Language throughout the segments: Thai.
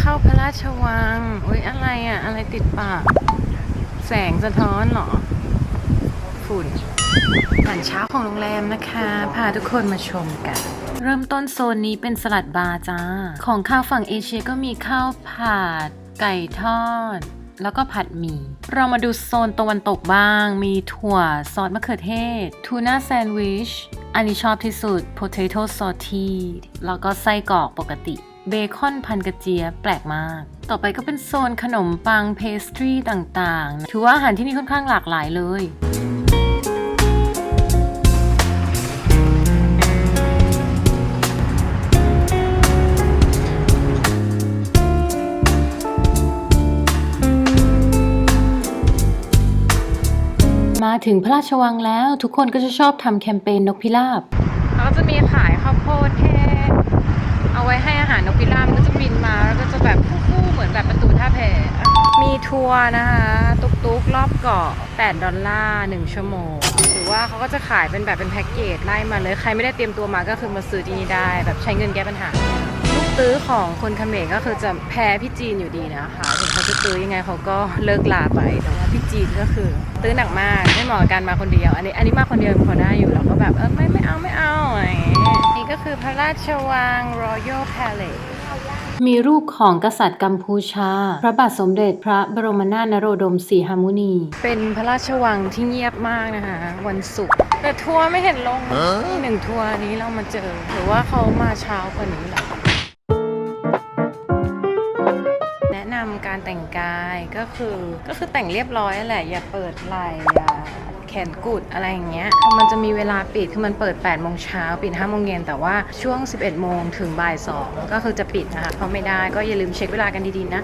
เข้าพระราชวัง อุ้ยอะไรอะอะไรติดปาก แสงสะท้อนเหรอ ฝุ่นอาหารเช้าของโรงแรมนะคะ พาทุกคนมาชมกัน เริ่มต้นโซนนี้เป็นสลัดบาร์จ้า ของข้าวฝั่งเอเชียก็มีข้าวผัด ไก่ทอด แล้วก็ผัดหมี่ เรามาดูโซนตะวันตกบ้าง มีถั่วซอสมะเขือเทศ ทูน่าแซนด์วิช อันนี้ชอบที่สุด potato s a u t e แล้วก็ไส้กรอกปกติ เบคอนพันกระเจี๊ยบแปลกมาก ต่อไปก็เป็นโซนขนมปังเพสตรีต่างๆ ถือว่าอาหารที่นี่ค่อนข้างหลากหลายเลยมาถึงพระราชวังแล้วทุกคนก็จะชอบทำแคมเปญนกพิราบ เขาจะมีขายข้าวโพดแห้งเอา ไว้ให้อาหารนกพิราบมันก็จะบินมาแล้วก็จะแบบคู่ๆเหมือนแบบประตูท่าแพมีทัวร์นะคะ ตุกๆรอบเกาะ 8 ดอลลาร์ 1 ชั่วโมง หรือว่าเขาก็จะขายเป็นแบบเป็นแพ็กเกจไล่มาเลย ใครไม่ได้เตรียมตัวมาก็คือมาซื้อที่นี่ได้ แบบใช้เงินแก้ปัญหา ตื้อของคนเขมรก็คือจะแพ้พี่จีนอยู่ดีนะคะถึงเขาจะตื้อยังไงเขาก็เลิกลาไปแต่ว่าพี่จีนก็คือ ตื้อหนักมากไม่เหมาะกับการมาคนเดียว อันนี้อันนี้มาคนเดียวพอได้อยู่เราก็แบบเออไม่ไม่เอาไม่เอาอะไรอย่างเงี้ยนี่ก็คือพระราชวัง Royal Palace มีรูปของกษัตริย์กัมพูชา พระบาทสมเด็จพระบรมนาถนโรดมสีหมุนี เป็นพระราชวังที่เงียบมากนะคะ วันศุกร์แต่ทัวร์ไม่เห็นลงนี่หนึ่งทัวร์นี้เรามาเจอ หรือว่าเขามาเช้ากว่านี้เหรอ การแต่งกายก็คือก็คือแต่งเรียบร้อยแหละอย่าเปิดไหล่อย่าแขนกุดอะไรอย่างเงี้ย มันจะมีเวลาปิด คือมันเปิด8โมงเช้าปิด5โมงเย็นแต่ว่าช่วง 11โมงถึงบ่าย2ก็คือจะปิดนะคะเพราะไม่ได้ก็อย่าลืมเช็คเวลากันดีๆนะ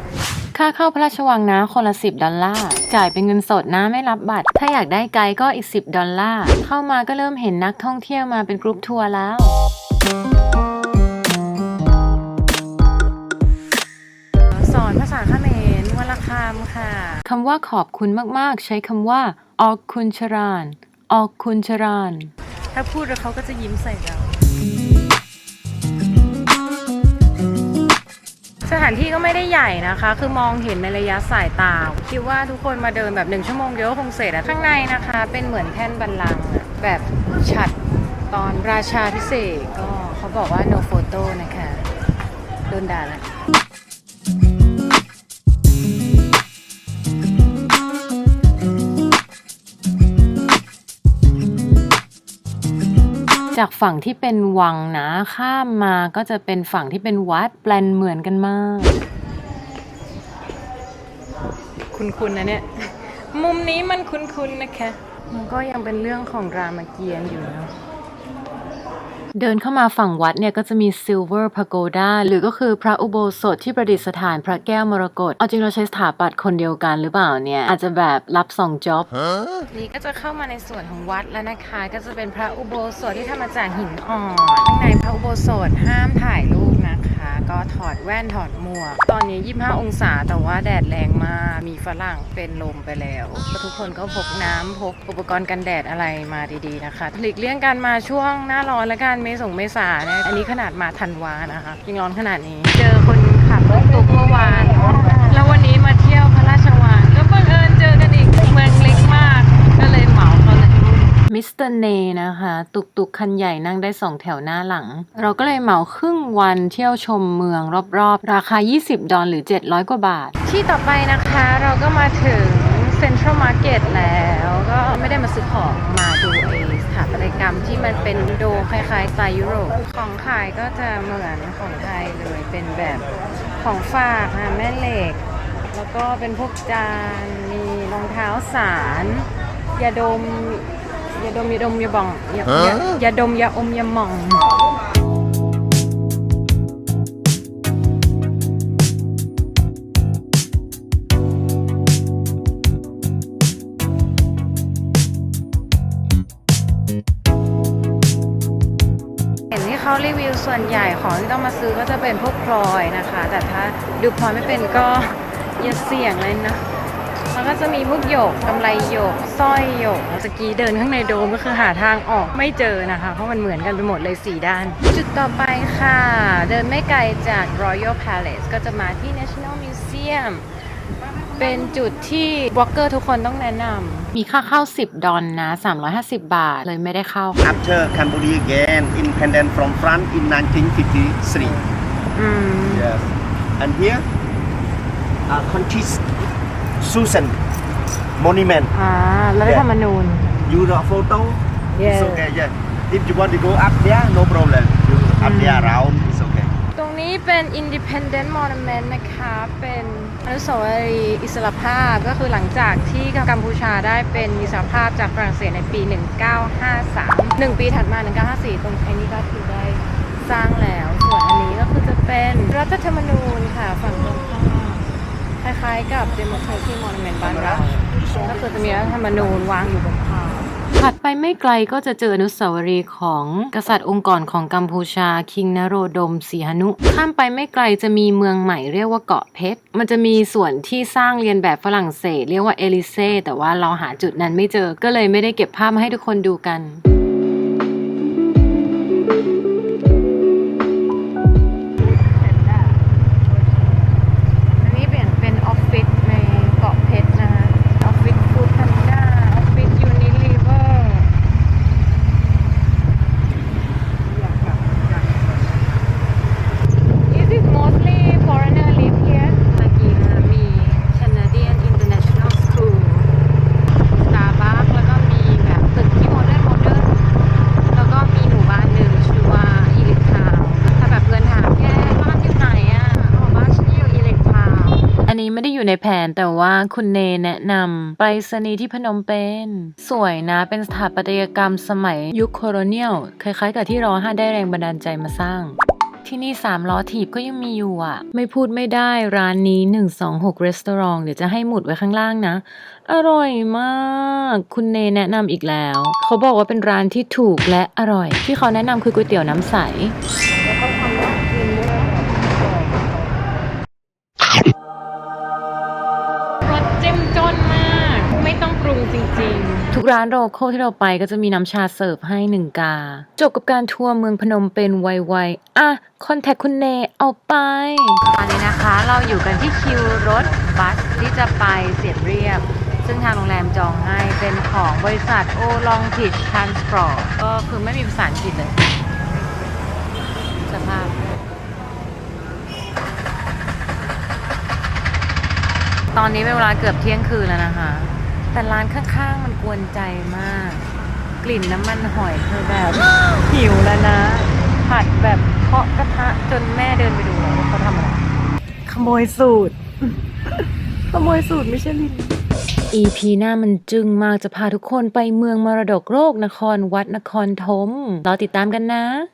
ค่าเข้าพระราชวังนะคนละ 10 ดอลลาร์ จ่ายเป็นเงินสดนะไม่รับบัตร ถ้าอยากได้ไกด์ก็อีก 10 ดอลลาร์ เข้ามาก็เริ่มเห็นนักท่องเที่ยวมาเป็นกรุ๊ปทัวร์แล้ว คำว่าขอบคุณมาก ๆ ใช้คำว่า ออกคุณชราน ออกคุณชราน ถ้าพูดแล้วเขาก็จะยิ้มใส่เรา สถานที่ก็ไม่ได้ใหญ่นะคะ คือมองเห็นในระยะสายตา คิดว่าทุกคนมาเดินแบบหนึ่งชั่วโมงเดียวก็คงเสร็จอะข้างในนะคะ เป็นเหมือนแท่นบัลลังก์อะแบบฉัดตอนราชาพิเศษกก็เขาบอกว่า no photo นะคะ โดนด่าแล้ว จากฝั่งที่เป็นวังนะ ข้ามมาก็จะเป็นฝั่งที่เป็นวัดแปลนเหมือนกันมาก คุณๆนะเนี่ย มุมนี้มันคุ้นๆนะคะ มันก็ยังเป็นเรื่องของรามเกียรติ์อยู่เนาะ เดินเข้ามาฝั่งวัดเนี่ยก็จะมี Silver Pagoda หรือก็คือพระอุโบสถที่ประดิษฐานพระแก้วมรกตเอาจริงเราใช้สถาปัตย์คนเดียวกันหรือเปล่าเนี่ย อาจจะแบบรับสองจ็อบ นี่ก็จะเข้ามาในส่วนของวัดแล้วนะคะ ก็จะเป็นพระอุโบสถที่ทำมาจากหินอ่อนข้างในพระอุโบสถห้ามถ่ายรูปนะคะ ก็ถอดแว่นถอดหมวก ตอนนี้ 25 องศาแต่ว่าแดดแรงมาก มีฝรั่งเป็นลมไปแล้วทุกคนก็พกน้ำพกอุปกรณ์กันแดดอะไรมาดีๆนะคะหลีกเลี่ยงการมาช่วงหน้าร้อนและการเมษงเมษาเนี่ยอันนี้ขนาดมาธันวานะคะยังร้อนขนาดนี้ เจอคน สเตอร์เนนะคะ ตุกตุกคันใหญ่นั่งได้สองแถวหน้าหลัง เราก็เลยเหมาครึ่งวันเที่ยวชมเมืองรอบๆ ราคา 20 ดอลหรือ 700 กว่าบาท ที่ต่อไปนะคะเราก็มาถึงเซ็นทรัลมาร์เก็ตแล้วก็ไม่ได้มาซื้อของมาดูไอสถาปัตยกรรมที่มันเป็นโดคล้ายๆสไตล์ยุโรป ของขายก็จะเหมือนของไทยเลยเป็นแบบของฝากนะแม่เหล็ก แล้วก็เป็นพวกจานมีรองเท้าสารยาดม ยาดมยาดมยาบองยายายาดมยาอมยาหม่อง เห็นที่เขารีวิวส่วนใหญ่ของที่ต้องมาซื้อก็จะเป็นพวกพลอยนะคะ แต่ถ้าดูพลอยไม่เป็นก็อย่าเสี่ยงเลยนะแล้ว ก็จะมีพวกหยกกำไรหยกสร้อยหยกสกี้เดินข้างในโดมก็คือหาทางออกไม่เจอนะคะ เพราะมันเหมือนกันไปหมดเลยสี่ด้าน จุดต่อไปค่ะ เดินไม่ไกลจาก Royal Palace ก็จะมาที่ National Museum เป็นจุดที่บล็อกเกอร์ทุกคนต้องแนะนำ มีค่าเข้า 10 ดอลนะ 350 บาท เลยไม่ได้เข้า After Cambodia gained independence from France in 1953. อืม Yes. And here, uh, Conchis Susan Monument. อ่าแล้วได้ธรรมนูญ You the photo? Yeah. It's okay, yeah. If you want to go up there, no problem. You up there around, it's okay. ตรงนี้เป็น Independent Monument นะคะ เป็นอนุสาวรีย์อิสรภาพ ก็คือหลังจากที่กัมพูชาได้เป็นอิสรภาพจากฝรั่งเศสในปี 1953หนึ่งปีถัดมา 1954 ตรงไอ้นี้ก็คือได้สร้างแล้ว ส่วนอันนี้ก็คือจะเป็นรัฐธรรมนูญค่ะ ฝั่งตรงข้าม คล้ายๆกับ Democracy Monument บ้านเราก็คือจะมีรัฐธรรมนูญวางอยู่บนพาถัดไปไม่ไกลก็จะเจออนุสาวรีย์ของกษัตริย์องค์ก่อนของกัมพูชา คิงนโรดมสีหนุ ข้ามไปไม่ไกลจะมีเมืองใหม่เรียกว่าเกาะเพชร มันจะมีส่วนที่สร้างเรียนแบบฝรั่งเศส เรียกว่าเอลิเซ่แต่ว่าเราหาจุดนั้นไม่เจอก็เลยไม่ได้เก็บภาพมาให้ทุกคนดูกันอันนี้เปลี่ยนเป็นออฟฟิศในเกาะเพชรนะคะออฟฟิศฟูดแพนด้าออฟฟิศยูนิลิเวอร์ Is it mostly foreigner live here เมื่อกี้นะคะมี Canadian International School Starbucks แล้วก็มีแบบตึกที่โมเดิร์นโมเดิร์นแล้วก็มีหมู่บ้านหนึ่งชื่อว่าอีลิททาวถ้าแบบเพื่อนถามแกบ้านอยู่ไหนอะบอกบ้านฉันอยู่อีลิททาวอันนี้ไม่ได้ อยู่ในแผนแต่ว่าคุณเนแนะนำไปรษณีย์ที่พนมเปญสวยนะเป็นสถาปัตยกรรมสมัยยุคโคโลเนียลคล้ายๆ กับที่รอห้าได้แรงบันดาลใจมาสร้างที่นี่ 3 ล้อถีบก็ยังมีอยู่อะ ไม่พูดไม่ได้ร้านนี้ 126 Restaurant เดี๋ยวจะให้หมุดไว้ข้างล่างนะ อร่อยมาก คุณเนแนะนำอีกแล้ว เขาบอกว่าเป็นร้านที่ถูกและอร่อย ที่เขาแนะนำคือก๋วยเตี๋ยวน้ำใส รุงจริงๆ ทุกร้านโรโคที่เราไปก็จะมีน้ำชาเสิร์ฟให้หนึ่งกา จบกับการทัวร์เมืองพนมเป็นไวๆอะ คอนแทคคุณเนเอาไป ตอนนี้นะคะเราอยู่กันที่คิวรถบัสที่จะไปเสียบเรียบ ซึ่งทางโรงแรมจองให้เป็นของบริษัทโอลองทิชทรานสปอร์ตก็คือไม่มีภาษาอังกฤษเลย สภาพ ตอนนี้เป็นเวลาเกือบเที่ยงคืนแล้วนะคะ แต่ร้านข้างๆมันกวนใจมาก กลิ่นน้ำมันหอยคือแบบหิวแล้วนะ ผัดแบบเคาะกระทะจนแม่เดินไปดูแล้วว่าเขาทำอะไร ขโมยสูตร ขโมยสูตรไม่ใช่ลิน EP หน้ามันจึงมากจะพาทุกคนไปเมืองมรดกโลกนครวัดนครธมรอติดตามกันนะ